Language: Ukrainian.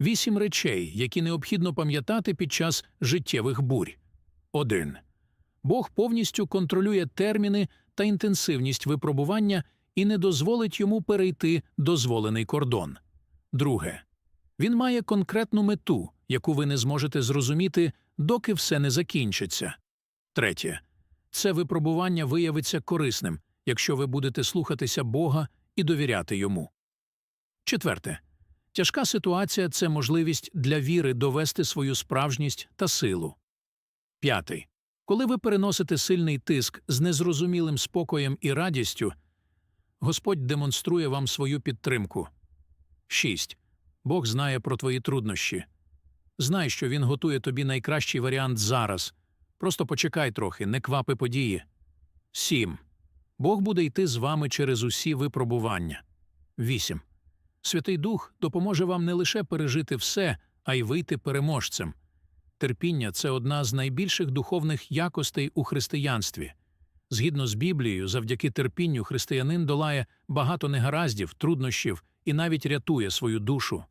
Вісім речей, які необхідно пам'ятати під час життєвих бурь. 1. Бог повністю контролює терміни та інтенсивність випробування і не дозволить йому перейти дозволений кордон. Друге. Він має конкретну мету, яку ви не зможете зрозуміти, доки все не закінчиться. Третє. Це випробування виявиться корисним, якщо ви будете слухатися Бога і довіряти йому. Четверте. Тяжка ситуація це можливість для віри довести свою справжність та силу. П'ятий. Коли ви переносите сильний тиск з незрозумілим спокоєм і радістю, Господь демонструє вам свою підтримку. 6. Бог знає про твої труднощі. Знай, що Він готує тобі найкращий варіант зараз. Просто почекай трохи, не квапи події. 7. Бог буде йти з вами через усі випробування. 8. Святий Дух допоможе вам не лише пережити все, а й вийти переможцем. Терпіння це одна з найбільших духовних якостей у християнстві. Згідно з Біблією, завдяки терпінню християнин долає багато негараздів, труднощів і навіть рятує свою душу.